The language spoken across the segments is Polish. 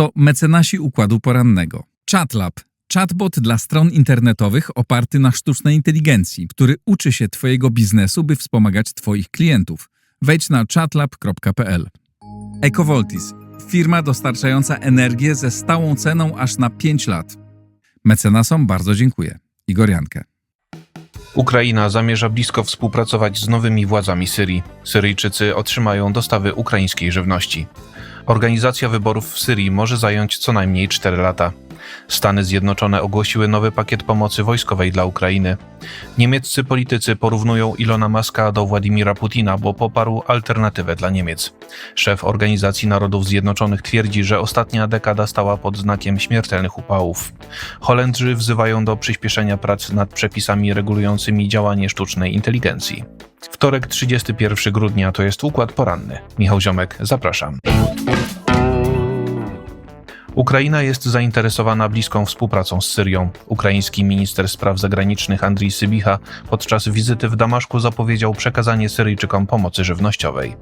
A oto mecenasi układu porannego. ChatLab. Chatbot dla stron internetowych oparty na sztucznej inteligencji, który uczy się Twojego biznesu, by wspomagać Twoich klientów. Wejdź na chatlab.pl. EcoVoltis. Firma dostarczająca energię ze stałą ceną aż na 5 lat. Mecenasom bardzo dziękuję. Igor Jankę. Ukraina zamierza blisko współpracować z nowymi władzami Syrii. Syryjczycy otrzymają dostawy ukraińskiej żywności. Organizacja wyborów w Syrii może zająć co najmniej 4 lata. Stany Zjednoczone ogłosiły nowy pakiet pomocy wojskowej dla Ukrainy. Niemieccy politycy porównują Ilona Maska do Władimira Putina, bo poparł alternatywę dla Niemiec. Szef Organizacji Narodów Zjednoczonych twierdzi, że ostatnia dekada stała pod znakiem śmiertelnych upałów. Holendrzy wzywają do przyspieszenia prac nad przepisami regulującymi działanie sztucznej inteligencji. Wtorek 31 grudnia to jest układ poranny. Michał Ziomek, zapraszam. Ukraina jest zainteresowana bliską współpracą z Syrią. Ukraiński minister spraw zagranicznych Andrii Sybicha podczas wizyty w Damaszku zapowiedział przekazanie Syryjczykom pomocy żywnościowej.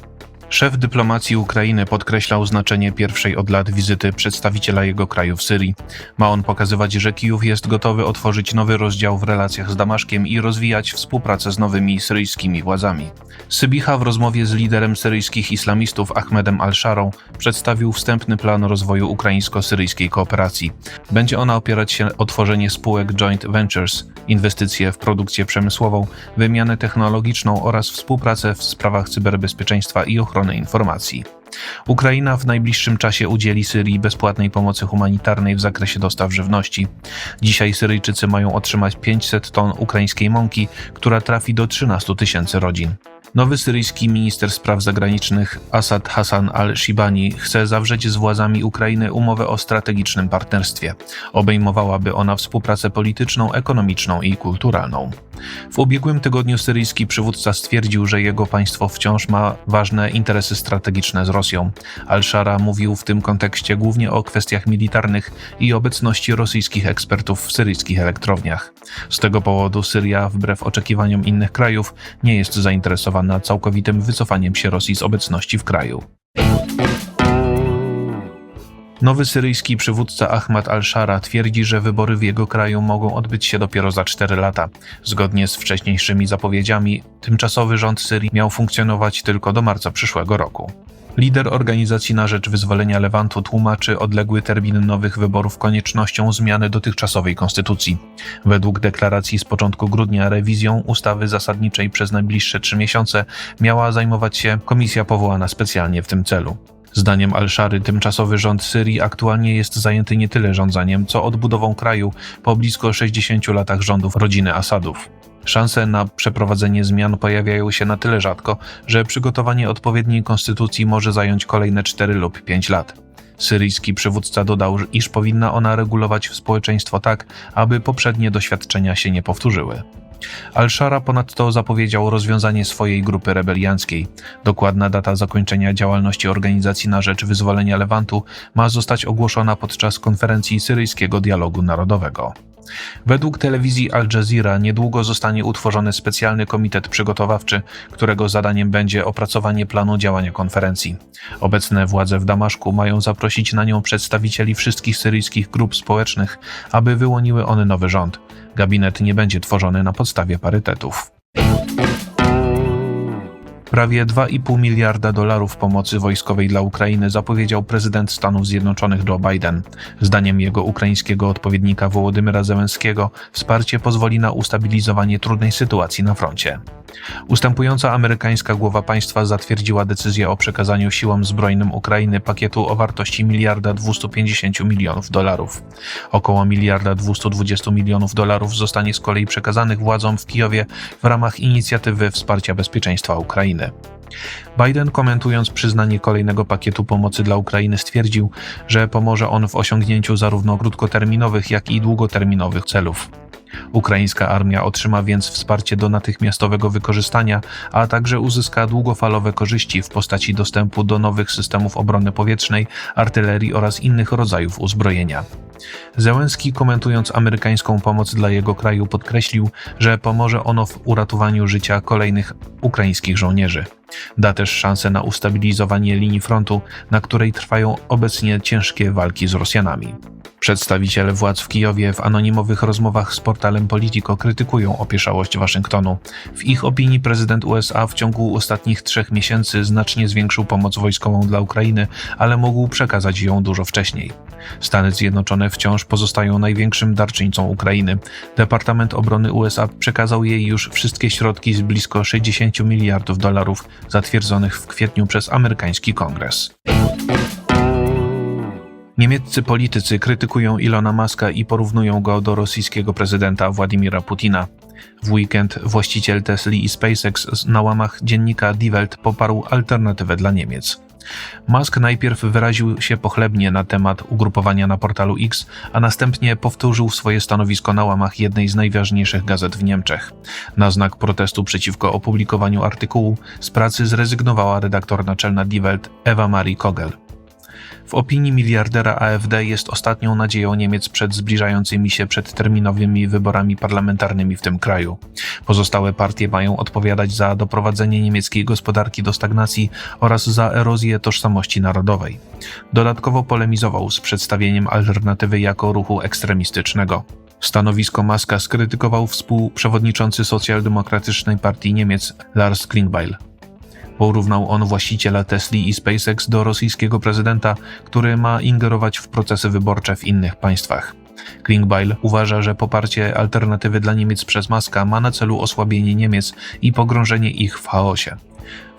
Szef dyplomacji Ukrainy podkreślał znaczenie pierwszej od lat wizyty przedstawiciela jego kraju w Syrii. Ma on pokazywać, że Kijów jest gotowy otworzyć nowy rozdział w relacjach z Damaszkiem i rozwijać współpracę z nowymi syryjskimi władzami. Sybicha w rozmowie z liderem syryjskich islamistów Ahmedem al-Sharą przedstawił wstępny plan rozwoju ukraińsko-syryjskiej kooperacji. Będzie ona opierać się o tworzenie spółek joint ventures, inwestycje w produkcję przemysłową, wymianę technologiczną oraz współpracę w sprawach cyberbezpieczeństwa i ochrony informacji. Ukraina w najbliższym czasie udzieli Syrii bezpłatnej pomocy humanitarnej w zakresie dostaw żywności. Dzisiaj Syryjczycy mają otrzymać 500 ton ukraińskiej mąki, która trafi do 13 tysięcy rodzin. Nowy syryjski minister spraw zagranicznych Asad Hassan al-Shibani chce zawrzeć z władzami Ukrainy umowę o strategicznym partnerstwie. Obejmowałaby ona współpracę polityczną, ekonomiczną i kulturalną. W ubiegłym tygodniu syryjski przywódca stwierdził, że jego państwo wciąż ma ważne interesy strategiczne z Rosją. Al-Shara mówił w tym kontekście głównie o kwestiach militarnych i obecności rosyjskich ekspertów w syryjskich elektrowniach. Z tego powodu Syria, wbrew oczekiwaniom innych krajów, nie jest zainteresowana całkowitym wycofaniem się Rosji z obecności w kraju. Nowy syryjski przywódca Ahmad al-Shara twierdzi, że wybory w jego kraju mogą odbyć się dopiero za 4 lata. Zgodnie z wcześniejszymi zapowiedziami, tymczasowy rząd Syrii miał funkcjonować tylko do marca przyszłego roku. Lider Organizacji na Rzecz Wyzwolenia Lewantu tłumaczy odległy termin nowych wyborów koniecznością zmiany dotychczasowej konstytucji. Według deklaracji z początku grudnia rewizją ustawy zasadniczej przez najbliższe trzy miesiące miała zajmować się komisja powołana specjalnie w tym celu. Zdaniem Al-Shary tymczasowy rząd Syrii aktualnie jest zajęty nie tyle rządzaniem, co odbudową kraju po blisko 60 latach rządów rodziny Asadów. Szanse na przeprowadzenie zmian pojawiają się na tyle rzadko, że przygotowanie odpowiedniej konstytucji może zająć kolejne 4 lub 5 lat. Syryjski przywódca dodał, iż powinna ona regulować społeczeństwo tak, aby poprzednie doświadczenia się nie powtórzyły. Al-Shara ponadto zapowiedział rozwiązanie swojej grupy rebelianckiej. Dokładna data zakończenia działalności Organizacji na Rzecz Wyzwolenia Lewantu ma zostać ogłoszona podczas konferencji Syryjskiego Dialogu Narodowego. Według telewizji Al Jazeera niedługo zostanie utworzony specjalny komitet przygotowawczy, którego zadaniem będzie opracowanie planu działania konferencji. Obecne władze w Damaszku mają zaprosić na nią przedstawicieli wszystkich syryjskich grup społecznych, aby wyłoniły one nowy rząd. Gabinet nie będzie tworzony na podstawie parytetów. Prawie 2,5 miliarda dolarów pomocy wojskowej dla Ukrainy zapowiedział prezydent Stanów Zjednoczonych Joe Biden. Zdaniem jego ukraińskiego odpowiednika Wołodymyra Zełenskiego wsparcie pozwoli na ustabilizowanie trudnej sytuacji na froncie. Ustępująca amerykańska głowa państwa zatwierdziła decyzję o przekazaniu siłom zbrojnym Ukrainy pakietu o wartości miliarda 250 milionów dolarów. Około miliarda 220 milionów dolarów zostanie z kolei przekazanych władzom w Kijowie w ramach inicjatywy wsparcia bezpieczeństwa Ukrainy. Biden, komentując przyznanie kolejnego pakietu pomocy dla Ukrainy, stwierdził, że pomoże on w osiągnięciu zarówno krótkoterminowych, jak i długoterminowych celów. Ukraińska armia otrzyma więc wsparcie do natychmiastowego wykorzystania, a także uzyska długofalowe korzyści w postaci dostępu do nowych systemów obrony powietrznej, artylerii oraz innych rodzajów uzbrojenia. Zełenski, komentując amerykańską pomoc dla jego kraju, podkreślił, że pomoże ono w uratowaniu życia kolejnych ukraińskich żołnierzy. Da też szansę na ustabilizowanie linii frontu, na której trwają obecnie ciężkie walki z Rosjanami. Przedstawiciele władz w Kijowie w anonimowych rozmowach z portalem Politico krytykują opieszałość Waszyngtonu. W ich opinii prezydent USA w ciągu ostatnich trzech miesięcy znacznie zwiększył pomoc wojskową dla Ukrainy, ale mógł przekazać ją dużo wcześniej. Stany Zjednoczone wciąż pozostają największym darczyńcą Ukrainy. Departament Obrony USA przekazał jej już wszystkie środki z blisko 60 miliardów dolarów zatwierdzonych w kwietniu przez amerykański kongres. Niemieccy politycy krytykują Ilona Maska i porównują go do rosyjskiego prezydenta Władimira Putina. W weekend właściciel Tesli i SpaceX na łamach dziennika Die Welt poparł alternatywę dla Niemiec. Musk najpierw wyraził się pochlebnie na temat ugrupowania na portalu X, a następnie powtórzył swoje stanowisko na łamach jednej z najważniejszych gazet w Niemczech. Na znak protestu przeciwko opublikowaniu artykułu z pracy zrezygnowała redaktor naczelna Die Welt Eva Marie Kogel. W opinii miliardera AfD jest ostatnią nadzieją Niemiec przed zbliżającymi się przedterminowymi wyborami parlamentarnymi w tym kraju. Pozostałe partie mają odpowiadać za doprowadzenie niemieckiej gospodarki do stagnacji oraz za erozję tożsamości narodowej. Dodatkowo polemizował z przedstawieniem alternatywy jako ruchu ekstremistycznego. Stanowisko Maska skrytykował współprzewodniczący socjaldemokratycznej partii Niemiec Lars Klingbeil. Porównał on właściciela Tesli i SpaceX do rosyjskiego prezydenta, który ma ingerować w procesy wyborcze w innych państwach. Klingbeil uważa, że poparcie alternatywy dla Niemiec przez Maska ma na celu osłabienie Niemiec i pogrążenie ich w chaosie.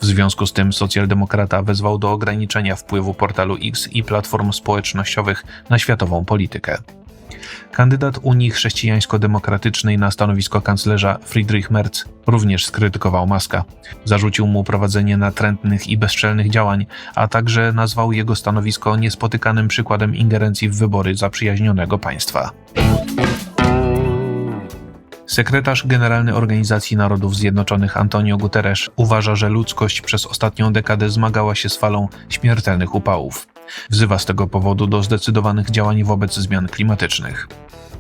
W związku z tym socjaldemokrata wezwał do ograniczenia wpływu portalu X i platform społecznościowych na światową politykę. Kandydat Unii Chrześcijańsko-Demokratycznej na stanowisko kanclerza Friedrich Merz również skrytykował Maska. Zarzucił mu prowadzenie natrętnych i bezczelnych działań, a także nazwał jego stanowisko niespotykanym przykładem ingerencji w wybory zaprzyjaźnionego państwa. Sekretarz Generalny Organizacji Narodów Zjednoczonych Antonio Guterres uważa, że ludzkość przez ostatnią dekadę zmagała się z falą śmiertelnych upałów. Wzywa z tego powodu do zdecydowanych działań wobec zmian klimatycznych.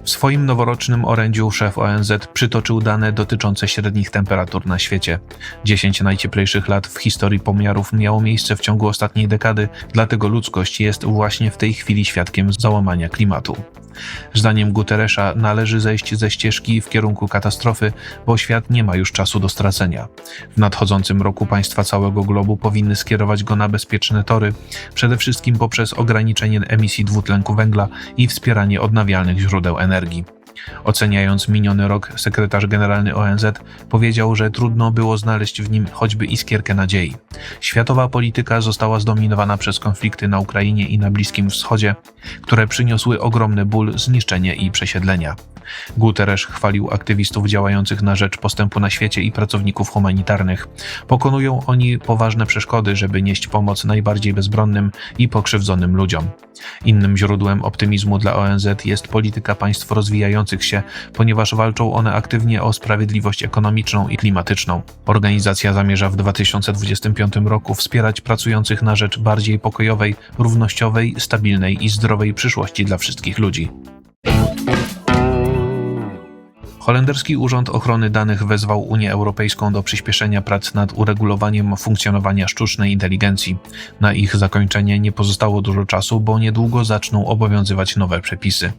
W swoim noworocznym orędziu szef ONZ przytoczył dane dotyczące średnich temperatur na świecie. 10 najcieplejszych lat w historii pomiarów miało miejsce w ciągu ostatniej dekady, dlatego ludzkość jest właśnie w tej chwili świadkiem załamania klimatu. Zdaniem Guterresza należy zejść ze ścieżki w kierunku katastrofy, bo świat nie ma już czasu do stracenia. W nadchodzącym roku państwa całego globu powinny skierować go na bezpieczne tory, przede wszystkim poprzez ograniczenie emisji dwutlenku węgla i wspieranie odnawialnych źródeł energii. Oceniając miniony rok, sekretarz generalny ONZ powiedział, że trudno było znaleźć w nim choćby iskierkę nadziei. Światowa polityka została zdominowana przez konflikty na Ukrainie i na Bliskim Wschodzie, które przyniosły ogromny ból, zniszczenie i przesiedlenia. Guterres chwalił aktywistów działających na rzecz postępu na świecie i pracowników humanitarnych. Pokonują oni poważne przeszkody, żeby nieść pomoc najbardziej bezbronnym i pokrzywdzonym ludziom. Innym źródłem optymizmu dla ONZ jest polityka państw rozwijających się, ponieważ walczą one aktywnie o sprawiedliwość ekonomiczną i klimatyczną. Organizacja zamierza w 2025 roku wspierać pracujących na rzecz bardziej pokojowej, równościowej, stabilnej i zdrowej przyszłości dla wszystkich ludzi. Holenderski Urząd Ochrony Danych wezwał Unię Europejską do przyspieszenia prac nad uregulowaniem funkcjonowania sztucznej inteligencji. Na ich zakończenie nie pozostało dużo czasu, bo niedługo zaczną obowiązywać nowe przepisy.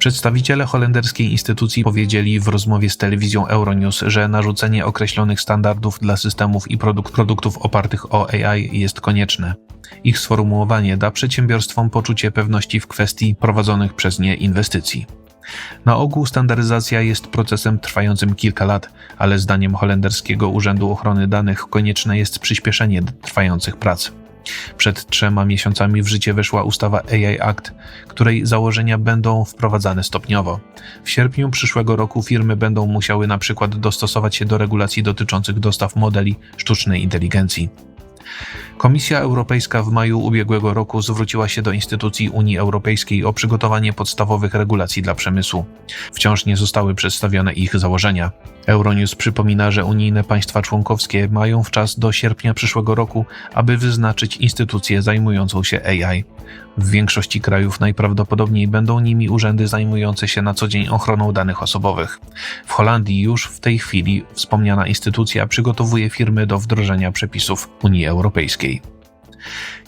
Przedstawiciele holenderskiej instytucji powiedzieli w rozmowie z telewizją Euronews, że narzucenie określonych standardów dla systemów i produkt, produktów opartych o AI jest konieczne. Ich sformułowanie da przedsiębiorstwom poczucie pewności w kwestii prowadzonych przez nie inwestycji. Na ogół standaryzacja jest procesem trwającym kilka lat, ale zdaniem Holenderskiego Urzędu Ochrony Danych konieczne jest przyspieszenie trwających prac. Przed trzema miesiącami w życie weszła ustawa AI Act, której założenia będą wprowadzane stopniowo. W sierpniu przyszłego roku firmy będą musiały na przykład dostosować się do regulacji dotyczących dostaw modeli sztucznej inteligencji. Komisja Europejska w maju ubiegłego roku zwróciła się do instytucji Unii Europejskiej o przygotowanie podstawowych regulacji dla przemysłu. Wciąż nie zostały przedstawione ich założenia. Euronews przypomina, że unijne państwa członkowskie mają w czas do sierpnia przyszłego roku, aby wyznaczyć instytucję zajmującą się AI. W większości krajów najprawdopodobniej będą nimi urzędy zajmujące się na co dzień ochroną danych osobowych. W Holandii już w tej chwili wspomniana instytucja przygotowuje firmy do wdrożenia przepisów Unii Europejskiej.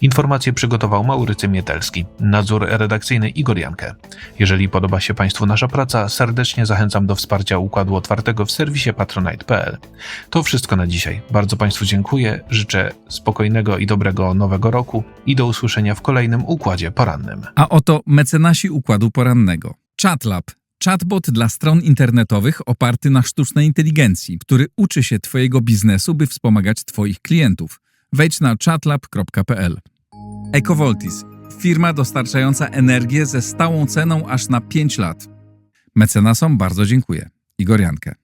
Informacje przygotował Maurycy Mietelski, nadzór redakcyjny Igor Jankę. Jeżeli podoba się Państwu nasza praca, serdecznie zachęcam do wsparcia Układu Otwartego w serwisie patronite.pl. To wszystko na dzisiaj. Bardzo Państwu dziękuję, życzę spokojnego i dobrego nowego roku i do usłyszenia w kolejnym Układzie Porannym. A oto mecenasi układu porannego. Chatlab. Chatbot dla stron internetowych oparty na sztucznej inteligencji, który uczy się Twojego biznesu, by wspomagać Twoich klientów. Wejdź na chatlab.pl. Ecovoltis. Firma dostarczająca energię ze stałą ceną aż na 5 lat. Mecenasom bardzo dziękuję. Igor Jankę.